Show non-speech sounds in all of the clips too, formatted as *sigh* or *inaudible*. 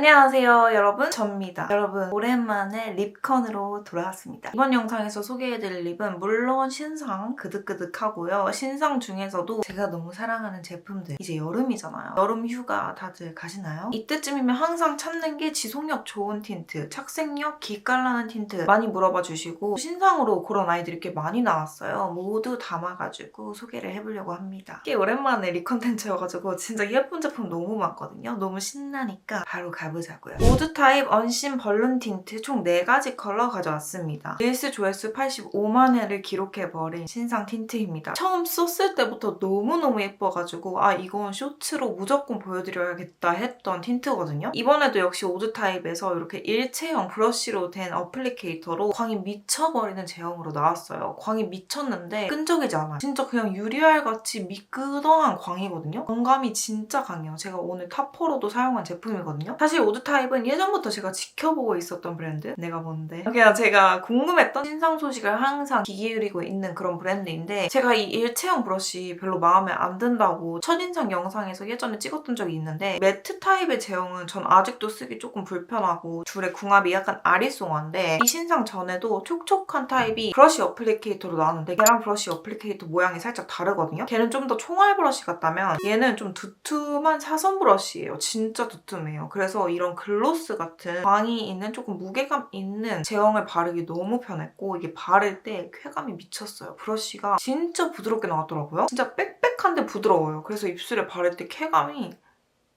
안녕하세요 여러분. 접니다. 여러분 오랜만에 립컨으로 돌아왔습니다. 이번 영상에서 소개해드릴 립은 물론 신상 그득그득하고요. 신상 중에서도 제가 너무 사랑하는 제품들 이제 여름이잖아요. 여름 휴가 다들 가시나요? 이때쯤이면 항상 찾는 게 지속력 좋은 틴트 착색력 기깔나는 틴트 많이 물어봐 주시고 신상으로 그런 아이들이 꽤 많이 나왔어요. 모두 담아가지고 소개를 해보려고 합니다. 꽤 오랜만에 립 컨텐츠여가지고 진짜 예쁜 제품 너무 많거든요. 너무 신나니까 바로 가 보자고요. 모드 타입 언신 벌룬 틴트 총 4가지 컬러 가져왔습니다. 릴스 조회수 85만 회를 기록해버린 신상 틴트입니다. 처음 썼을 때부터 너무너무 예뻐가지고 아 이건 쇼츠로 무조건 보여드려야겠다 했던 틴트거든요. 이번에도 역시 오드 타입에서 이렇게 일체형 브러쉬로 된 어플리케이터로 광이 미쳐버리는 제형으로 나왔어요. 광이 미쳤는데 끈적이지 않아요. 진짜 그냥 유리알같이 미끄덩한 광이거든요. 광감이 진짜 강해요. 제가 오늘 타포로도 사용한 제품이거든요. 사실 오드 타입은 예전부터 제가 지켜보고 있었던 브랜드? 내가 뭔데? 그냥 제가 궁금했던 신상 소식을 항상 귀 기울이고 있는 그런 브랜드인데 제가 이 일체형 브러쉬 별로 마음에 안 든다고 첫인상 영상에서 예전에 찍었던 적이 있는데 매트 타입의 제형은 전 아직도 쓰기 조금 불편하고 줄의 궁합이 약간 아리송한데 이 신상 전에도 촉촉한 타입이 브러쉬 어플리케이터로 나왔는데 걔랑 브러쉬 어플리케이터 모양이 살짝 다르거든요? 걔는 좀 더 총알 브러쉬 같다면 얘는 좀 두툼한 사선 브러쉬예요. 진짜 두툼해요. 그래서 이런 글로스 같은 광이 있는 조금 무게감 있는 제형을 바르기 너무 편했고 이게 바를 때 쾌감이 미쳤어요. 브러쉬가 진짜 부드럽게 나왔더라고요. 진짜 빽빽한데 부드러워요. 그래서 입술에 바를 때 쾌감이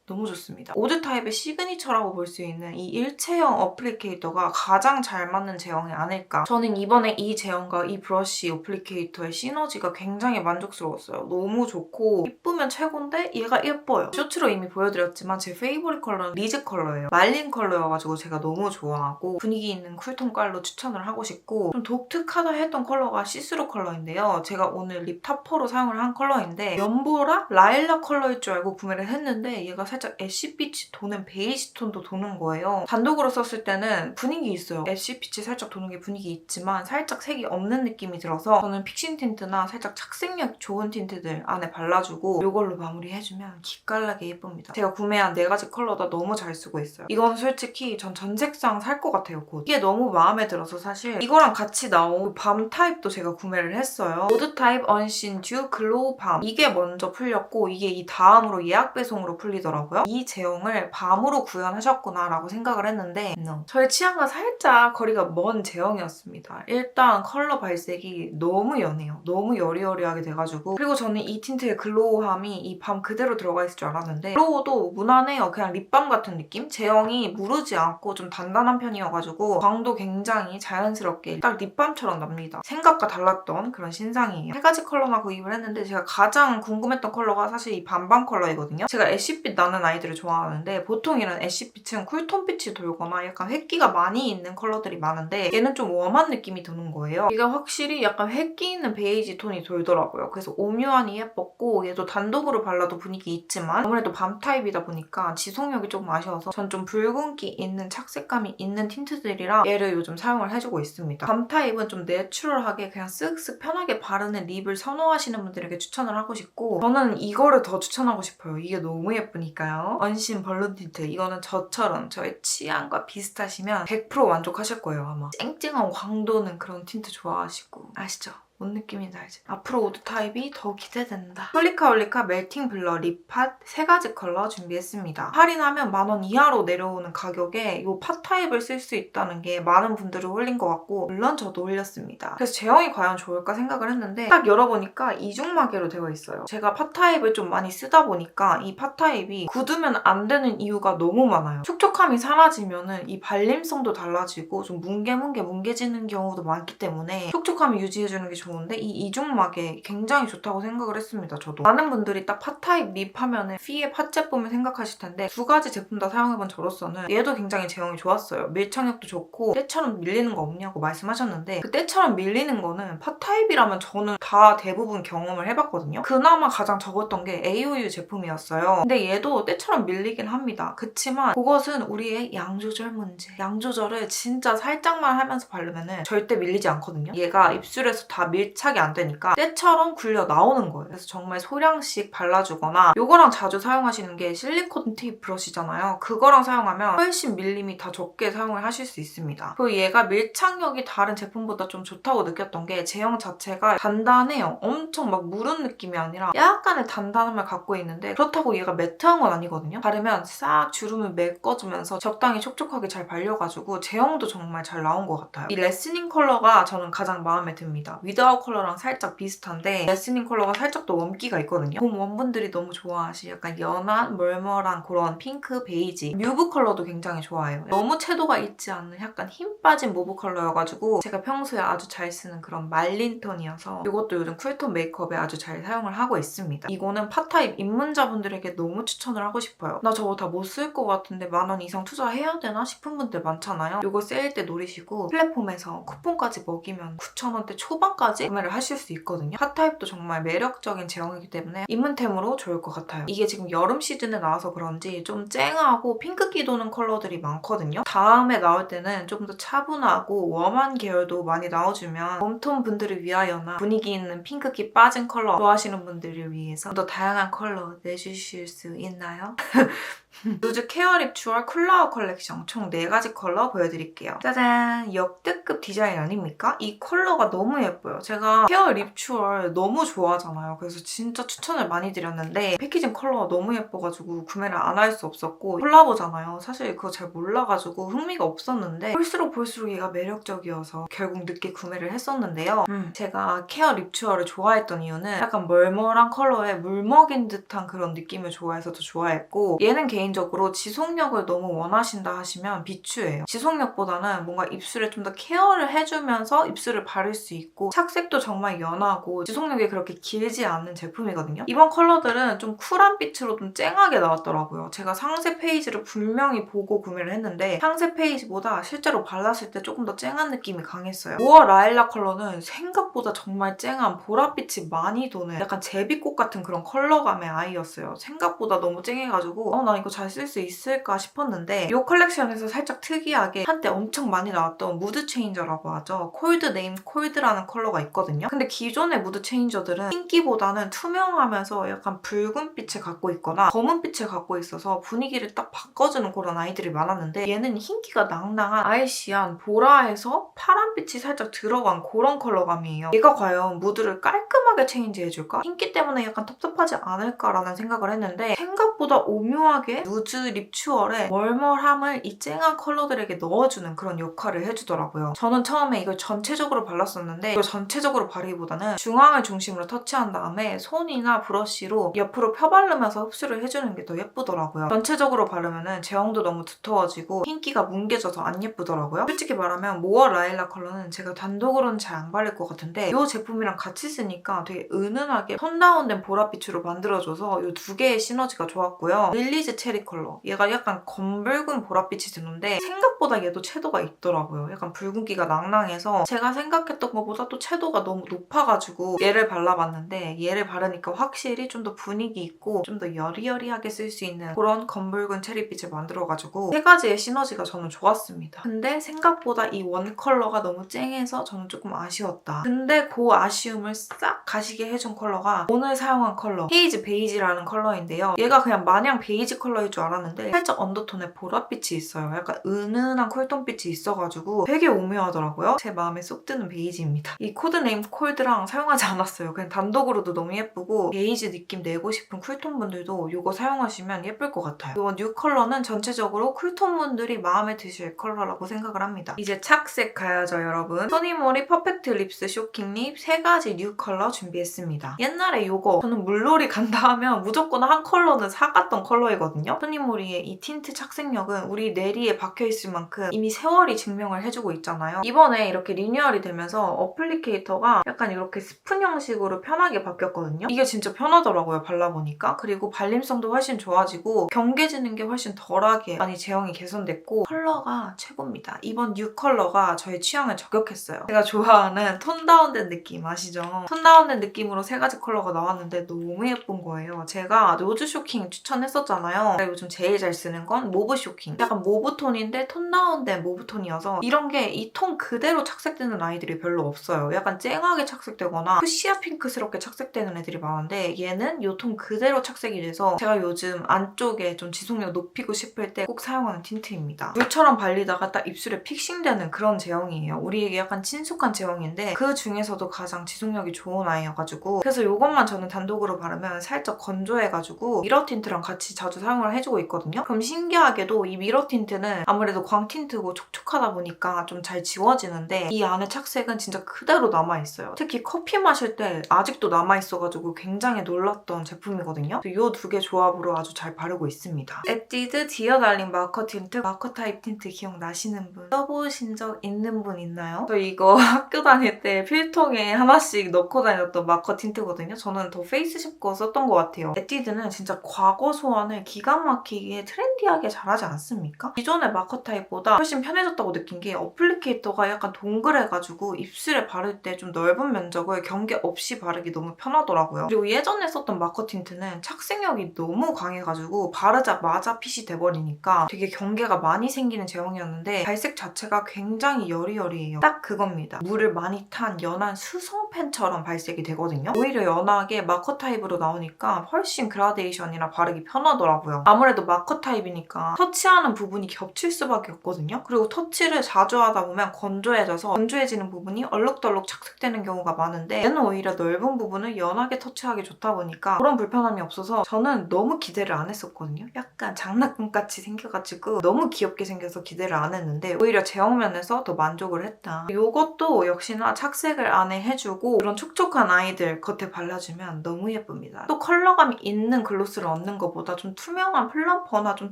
너무 좋습니다. 오드 타입의 시그니처라고 볼 수 있는 이 일체형 어플리케이터가 가장 잘 맞는 제형이 아닐까. 저는 이번에 이 제형과 이 브러쉬 어플리케이터의 시너지가 굉장히 만족스러웠어요. 너무 좋고 예쁘면 최고인데 얘가 예뻐요. 쇼츠로 이미 보여드렸지만 제 페이보릿 컬러는 리즈 컬러예요. 말린 컬러여가지고 제가 너무 좋아하고 분위기 있는 쿨톤 깔로 추천을 하고 싶고 좀 독특하다 했던 컬러가 시스루 컬러인데요. 제가 오늘 립 타퍼로 사용을 한 컬러인데 연보라 라일락 컬러일 줄 알고 구매를 했는데 얘가 살짝 애쉬빛이 도는 베이지 톤도 도는 거예요. 단독으로 썼을 때는 분위기 있어요. 애쉬빛이 살짝 도는 게 분위기 있지만 살짝 색이 없는 느낌이 들어서 저는 픽싱 틴트나 살짝 착색력 좋은 틴트들 안에 발라주고 이걸로 마무리해주면 기깔나게 예쁩니다. 제가 구매한 네 가지 컬러 다 너무 잘 쓰고 있어요. 이건 솔직히 전 전색상 살 것 같아요, 곧. 이게 너무 마음에 들어서 사실 이거랑 같이 나온 밤 타입도 제가 구매를 했어요. 모드 타입 언신 듀 글로우 밤. 이게 먼저 풀렸고 이게 이 다음으로 예약 배송으로 풀리더라고요. 이 제형을 밤으로 구현하셨구나라고 생각을 했는데 no. 저의 취향과 살짝 거리가 먼 제형이었습니다. 일단 컬러 발색이 너무 연해요. 너무 여리여리하게 돼가지고 그리고 저는 이 틴트의 글로우함이 이 밤 그대로 들어가 있을 줄 알았는데 글로우도 무난해요. 그냥 립밤 같은 느낌? 제형이 무르지 않고 좀 단단한 편이어가지고 광도 굉장히 자연스럽게 딱 립밤처럼 납니다. 생각과 달랐던 그런 신상이에요. 세 가지 컬러나 구입을 했는데 제가 가장 궁금했던 컬러가 사실 이 반반 컬러이거든요. 제가 애쉬빛 나는 아이들을 좋아하는데 보통 이런 애쉬빛은 쿨톤빛이 돌거나 약간 획기가 많이 있는 컬러들이 많은데 얘는 좀 웜한 느낌이 드는 거예요. 이게 확실히 약간 획기 있는 베이지 톤이 돌더라고요. 그래서 오묘하니 예뻤고 얘도 단독으로 발라도 분위기 있지만 아무래도 밤 타입이다 보니까 지속력이 조금 아쉬워서 전 좀 붉은기 있는 착색감이 있는 틴트들이라 얘를 요즘 사용을 해주고 있습니다. 밤 타입은 좀 내추럴하게 그냥 쓱쓱 편하게 바르는 립을 선호하시는 분들에게 추천을 하고 싶고 저는 이거를 더 추천하고 싶어요. 이게 너무 예쁘니까 요. 언신 벌룬 틴트 이거는 저처럼 저의 취향과 비슷하시면 100% 만족하실 거예요 아마. 쨍쨍한 광도는 그런 틴트 좋아하시고 아시죠? 뭔 느낌인지 알지? 앞으로 오드 타입이 더 기대된다. 홀리카 홀리카 멜팅 블러 립팟 세 가지 컬러 준비했습니다. 할인하면 만 원 이하로 내려오는 가격에 이 팟 타입을 쓸 수 있다는 게 많은 분들을 홀린 것 같고 물론 저도 홀렸습니다. 그래서 제형이 과연 좋을까 생각을 했는데 딱 열어보니까 이중마개로 되어 있어요. 제가 팟 타입을 좀 많이 쓰다 보니까 이 팟 타입이 굳으면 안 되는 이유가 너무 많아요. 촉촉함이 사라지면은 이 발림성도 달라지고 좀 뭉게뭉게 뭉개지는 경우도 많기 때문에 촉촉함을 유지해주는 게 좋은 데 이 이중막에 굉장히 좋다고 생각을 했습니다. 저도 많은 분들이 딱 팟타입 립 하면은 피의 팟 제품을 생각하실 텐데 두 가지 제품 다 사용해본 저로서는 얘도 굉장히 제형이 좋았어요. 밀착력도 좋고 때처럼 밀리는 거 없냐고 말씀하셨는데 그 때처럼 밀리는 거는 팟타입이라면 저는 다 대부분 경험을 해봤거든요. 그나마 가장 적었던 게 AOU 제품이었어요. 근데 얘도 때처럼 밀리긴 합니다. 그치만 그것은 우리의 양 조절 문제. 양 조절을 진짜 살짝만 하면서 바르면은 절대 밀리지 않거든요. 얘가 입술에서 다 밀 밀착이 안 되니까 때처럼 굴려 나오는 거예요. 그래서 정말 소량씩 발라주거나 요거랑 자주 사용하시는 게 실리콘 팁 브러쉬잖아요. 그거랑 사용하면 훨씬 밀림이 다 적게 사용을 하실 수 있습니다. 그리고 얘가 밀착력이 다른 제품보다 좀 좋다고 느꼈던 게 제형 자체가 단단해요. 엄청 막 무른 느낌이 아니라 약간의 단단함을 갖고 있는데 그렇다고 얘가 매트한 건 아니거든요. 바르면 싹 주름을 메꿔주면서 적당히 촉촉하게 잘 발려가지고 제형도 정말 잘 나온 것 같아요. 이 레스닝 컬러가 저는 가장 마음에 듭니다. 위드 아웃 컬러랑 살짝 비슷한데 레스닝 컬러가 살짝 더 웜기가 있거든요. 봄 원분들이 너무 좋아하시 약간 연한 멀멀한 그런 핑크 베이지 뮤브 컬러도 굉장히 좋아해요. 너무 채도가 있지 않은 약간 힘 빠진 모브 컬러여가지고 제가 평소에 아주 잘 쓰는 그런 말린 톤이어서 이것도 요즘 쿨톤 메이크업에 아주 잘 사용을 하고 있습니다. 이거는 팟타입 입문자분들에게 너무 추천을 하고 싶어요. 나 저거 다 못 쓸 것 같은데 만 원 이상 투자해야 되나 싶은 분들 많잖아요. 이거 세일 때 노리시고 플랫폼에서 쿠폰까지 먹이면 9,000원대 초반까지 구매를 하실 수 있거든요. 핫타입도 정말 매력적인 제형이기 때문에 입문템으로 좋을 것 같아요. 이게 지금 여름 시즌에 나와서 그런지 좀 쨍하고 핑크기 도는 컬러들이 많거든요. 다음에 나올 때는 좀더 차분하고 웜한 계열도 많이 나와주면 웜톤 분들을 위하여나 분위기 있는 핑크기 빠진 컬러 좋아하시는 분들을 위해서 좀더 다양한 컬러 내주실 수 있나요? *laughs* 루즈 케어 립추얼 쿨라우 컬렉션 총 4가지 컬러 보여드릴게요. 짜잔! 역대급 디자인 아닙니까? 이 컬러가 너무 예뻐요. 제가 케어 립추얼 너무 좋아하잖아요. 그래서 진짜 추천을 많이 드렸는데 패키징 컬러가 너무 예뻐가지고 구매를 안 할 수 없었고 콜라보잖아요. 사실 그거 잘 몰라가지고 흥미가 없었는데 볼수록 볼수록 얘가 매력적이어서 결국 늦게 구매를 했었는데요. 음, 제가 케어 립추얼을 좋아했던 이유는 약간 멀멀한 컬러에 물 먹인 듯한 그런 느낌을 좋아해서 더 좋아했고 얘는 개인적으로 지속력을 너무 원하신다 하시면 비추예요. 지속력보다는 뭔가 입술에 좀 더 케어를 해주면서 입술을 바를 수 있고 착색도 정말 연하고 지속력이 그렇게 길지 않은 제품이거든요. 이번 컬러들은 좀 쿨한 빛으로 좀 쨍하게 나왔더라고요. 제가 상세 페이지를 분명히 보고 구매를 했는데 상세 페이지보다 실제로 발랐을 때 조금 더 쨍한 느낌이 강했어요. 5월 라일락 컬러는 생각보다 정말 쨍한 보랏빛이 많이 도는 약간 제비꽃 같은 그런 컬러감의 아이였어요. 생각보다 너무 쨍해가지고 어 나 이거 잘 쓸 수 있을까 싶었는데 이 컬렉션에서 살짝 특이하게 한때 엄청 많이 나왔던 무드 체인저라고 하죠. 콜드 네임 콜드라는 컬러가 있거든요. 근데 기존의 무드 체인저들은 흰기보다는 투명하면서 약간 붉은 빛을 갖고 있거나 검은 빛을 갖고 있어서 분위기를 딱 바꿔주는 그런 아이들이 많았는데 얘는 흰기가 낭낭한 아이시한 보라에서 파란빛이 살짝 들어간 그런 컬러감이에요. 얘가 과연 무드를 깔끔하게 체인지해줄까? 흰기 때문에 약간 텁텁하지 않을까라는 생각을 했는데 생각보다 오묘하게 누즈 립추얼에 멀멀함을 이 쨍한 컬러들에게 넣어주는 그런 역할을 해주더라고요. 저는 처음에 이걸 전체적으로 발랐었는데 이걸 전체적으로 바르기보다는 중앙을 중심으로 터치한 다음에 손이나 브러쉬로 옆으로 펴바르면서 흡수를 해주는 게 더 예쁘더라고요. 전체적으로 바르면 제형도 너무 두터워지고 흰기가 뭉개져서 안 예쁘더라고요. 솔직히 말하면 모어 라일락 컬러는 제가 단독으로는 잘 안 바를 것 같은데 이 제품이랑 같이 쓰니까 되게 은은하게 톤 다운된 보랏빛으로 만들어줘서 이 두 개의 시너지가 좋았고요. 릴리즈 체리 컬러. 얘가 약간 검붉은 보랏빛이 드는데 생각보다 얘도 채도가 있더라고요. 약간 붉은기가 낭낭해서 제가 생각했던 것보다 또 채도가 너무 높아가지고 얘를 발라봤는데 얘를 바르니까 확실히 좀 더 분위기 있고 좀 더 여리여리하게 쓸 수 있는 그런 검붉은 체리빛을 만들어가지고 세 가지의 시너지가 저는 좋았습니다. 근데 생각보다 이 원 컬러가 너무 쨍해서 저는 조금 아쉬웠다. 근데 그 아쉬움을 싹 가시게 해준 컬러가 오늘 사용한 컬러 헤이즈 베이지라는 컬러인데요. 얘가 그냥 마냥 베이지 컬러 일 줄 알았는데 살짝 언더톤에 보랏빛이 있어요. 약간 은은한 쿨톤빛이 있어가지고 되게 오묘하더라고요. 제 마음에 쏙 드는 베이지입니다. 이 코드네임 콜드랑 사용하지 않았어요. 그냥 단독으로도 너무 예쁘고 베이지 느낌 내고 싶은 쿨톤 분들도 이거 사용하시면 예쁠 것 같아요. 이번 뉴 컬러는 전체적으로 쿨톤 분들이 마음에 드실 컬러라고 생각을 합니다. 이제 착색 가야죠 여러분. 토니모리 퍼펙트 립스 쇼킹 립 3가지 뉴 컬러 준비했습니다. 옛날에 이거 저는 물놀이 *laughs* 간다 하면 무조건 한 컬러는 사갔던 컬러이거든요. 토니모리의 이 틴트 착색력은 우리 내리에 박혀있을 만큼 이미 세월이 증명을 해주고 있잖아요. 이번에 이렇게 리뉴얼이 되면서 어플리케이터가 약간 이렇게 스푼 형식으로 편하게 바뀌었거든요. 이게 진짜 편하더라고요 발라보니까. 그리고 발림성도 훨씬 좋아지고 경계지는 게 훨씬 덜하게 많이 제형이 개선됐고 컬러가 최고입니다. 이번 뉴 컬러가 저의 취향을 저격했어요. 제가 좋아하는 톤 다운된 느낌 아시죠? 톤 다운된 느낌으로 세 가지 컬러가 나왔는데 너무 예쁜 거예요. 제가 노즈 쇼킹 추천했었잖아요. 제가 요즘 제일 잘 쓰는 건 모브 쇼킹. 약간 모브 톤인데 톤 다운된 모브 톤이어서 이런 게 이 톤 그대로 착색되는 아이들이 별로 없어요. 약간 쨍하게 착색되거나 푸시아 핑크스럽게 착색되는 애들이 많은데 얘는 요톤 그대로 착색이 돼서 제가 요즘 안쪽에 좀 지속력 높이고 싶을 때 꼭 사용하는 틴트입니다. 물처럼 발리다가 딱 입술에 픽싱되는 그런 제형이에요. 우리에게 약간 친숙한 제형인데 그 중에서도 가장 지속력이 좋은 아이여가지고 그래서 이것만 저는 단독으로 바르면 살짝 건조해가지고 미러 틴트랑 같이 자주 사용 을 해주고 있거든요. 그럼 신기하게도 이 미러 틴트는 아무래도 광 틴트고 촉촉 하다 보니까 좀 잘 지워지는데 이 안에 착색은 진짜 그대로 남아있어요. 특히 커피 마실 때 아직도 남아있어가지고 굉장히 놀랐던 제품이거든요. 이 두 개 조합으로 아주 잘 바르고 있습니다. 에뛰드 디어 달링 마커 틴트, 마커 타입 틴트 기억나시는 분? 써보신 적 있는 분 있나요? 저 이거 *laughs* 학교 다닐 때 필통에 하나씩 넣고 다녔던 마커 틴트거든요. 저는 더 페이스십 거 썼던 것 같아요. 에뛰드는 진짜 과거 소환을 기가 막히게 트렌디하게 잘하지 않습니까? 기존의 마커 타입보다 훨씬 편해졌 다고 느낀 게 어플리케이터가 약간 동그래가지고 입술에 바를 때 좀 넓은 면적을 경계 없이 바르기 너무 편하더라고요. 그리고 예전에 썼던 마커 틴트는 착색력이 너무 강해가지고 바르자마자 핏이 돼버리니까 되게 경계가 많이 생기는 제형이었는데 발색 자체가 굉장히 여리여리해요. 딱 그겁니다. 물을 많이 탄 연한 수성펜처럼 발색이 되거든요. 오히려 연하게 마커 타입으로 나오니까 훨씬 그라데이션이라 바르기 편하더라고요. 아무래도 마커 타입이니까 터치하는 부분이 겹칠 수밖에 없거든요. 그리고 터치 를 자주 하다 보면 건조해져서 건조해지는 부분이 얼룩덜룩 착색되는 경우가 많은데 얘는 오히려 넓은 부분을 연하게 터치하기 좋다 보니까 그런 불편함이 없어서 저는 너무 기대를 안 했었거든요. 약간 장난감같이 생겨가지고 너무 귀엽게 생겨서 기대를 안 했는데 오히려 제형 면에서 더 만족을 했다. 이것도 역시나 착색을 안에 해주고 그런 촉촉한 아이들 겉에 발라주면 너무 예쁩니다. 또 컬러감이 있는 글로스를 얻는 것보다 좀 투명한 플럼퍼나 좀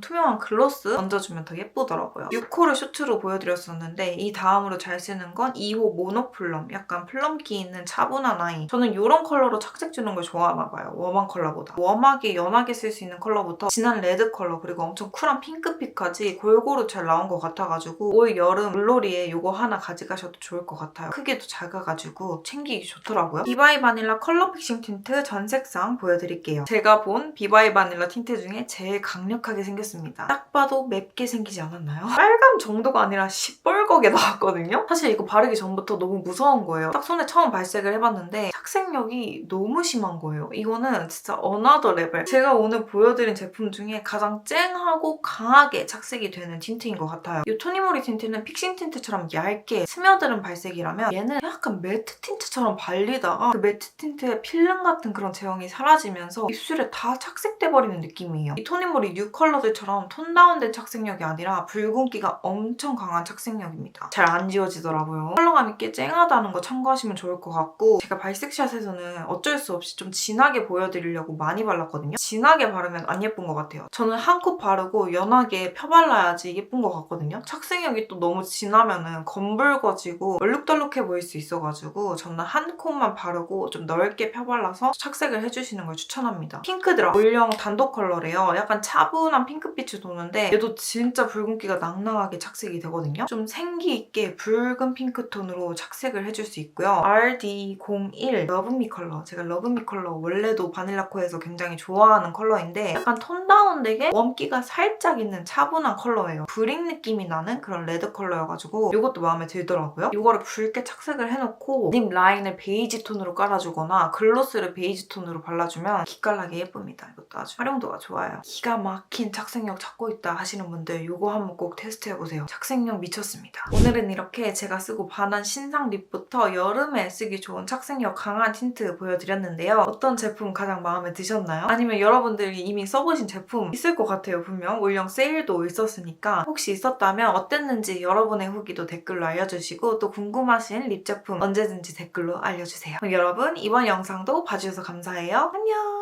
투명한 글로스 얹어주면 더 예쁘더라고요. 6호를 슈트로 보여 드렸었는데 이 다음으로 잘 쓰는 건 2호 모노플럼. 약간 플럼기 있는 차분한 아이. 저는 이런 컬러로 착색 주는 걸 좋아하나 봐요. 웜한 컬러보다. 웜하게 연하게 쓸 수 있는 컬러부터 진한 레드 컬러 그리고 엄청 쿨한 핑크빛까지 골고루 잘 나온 것 같아가지고 올 여름 물놀이에 이거 하나 가져가셔도 좋을 것 같아요. 크기도 작아가지고 챙기기 좋더라고요. 비바이 바닐라 컬러 픽싱 틴트 전 색상 보여드릴게요. 제가 본 비바이 바닐라 틴트 중에 제일 강력하게 생겼습니다. 딱 봐도 맵게 생기지 않았나요? *laughs* 빨감 정도가 아니라 시뻘겋게 *laughs* 나왔거든요? 사실 이거 바르기 전부터 너무 무서운 거예요. 딱 손에 처음 발색을 해봤는데 착색력이 너무 심한 거예요. 이거는 진짜 어나더 레벨. 제가 오늘 보여드린 제품 중에 가장 쨍하고 강하게 착색이 되는 틴트인 것 같아요. 이 토니모리 틴트는 픽싱 틴트처럼 얇게 스며드는 발색이라면 얘는 약간 매트 틴트처럼 발리다가 그 매트 틴트의 필름 같은 그런 제형이 사라지면서 입술에 다 착색돼 버리는 느낌이에요. 이 토니모리 뉴 컬러들처럼 톤 다운된 착색력이 아니라 붉은기가 엄청 강한 착색력입니다. 잘 안 지워지더라고요. 컬러감이 꽤 쨍하다는 거 참고하시면 좋을 것 같고 제가 발색샷에서는 어쩔 수 없이 좀 진하게 보여드리려고 많이 발랐거든요. 진하게 바르면 안 예쁜 것 같아요. 저는 한코 바르고 연하게 펴발라야지 예쁜 것 같거든요. 착색력이 또 너무 진하면은 검붉어지고 얼룩덜룩해 보일 수 있어가지고 저는 한 콧만 바르고 좀 넓게 펴발라서 착색을 해주시는 걸 추천합니다. 핑크드랍 올영 단독 컬러래요. 약간 차분한 핑크빛이 도는데 얘도 진짜 붉은기가 낭낭하게 착색이 되 거든요. 좀 생기 있게 붉은 핑크톤으로 착색을 해줄 수 있고요. RD01 러브미 컬러. 제가 러브미 컬러 원래도 바닐라코에서 굉장히 좋아하는 컬러인데 약간 톤 다운되게 웜기가 살짝 있는 차분한 컬러예요. 브릭 느낌이 나는 그런 레드 컬러여가지고 이것도 마음에 들더라고요. 이거를 붉게 착색을 해놓고 립 라인을 베이지 톤으로 깔아주거나 글로스를 베이지 톤으로 발라주면 기깔나게 예쁩니다. 이것도 아주 활용도가 좋아요. 기가 막힌 착색력 찾고 있다 하시는 분들 이거 한번 꼭 테스트해보세요. 착색 력 미쳤습니다. 오늘은 이렇게 제가 쓰고 반한 신상 립부터 여름에 쓰기 좋은 착색력 강한 틴트 보여드렸는데요. 어떤 제품 가장 마음에 드셨나요? 아니면 여러분들이 이미 써보신 제품 있을 것 같아요. 분명 올영 세일도 있었으니까 혹시 있었다면 어땠는지 여러분의 후기도 댓글로 알려주시고 또 궁금하신 립 제품 언제든지 댓글로 알려주세요. 여러분 이번 영상도 봐주셔서 감사해요. 안녕!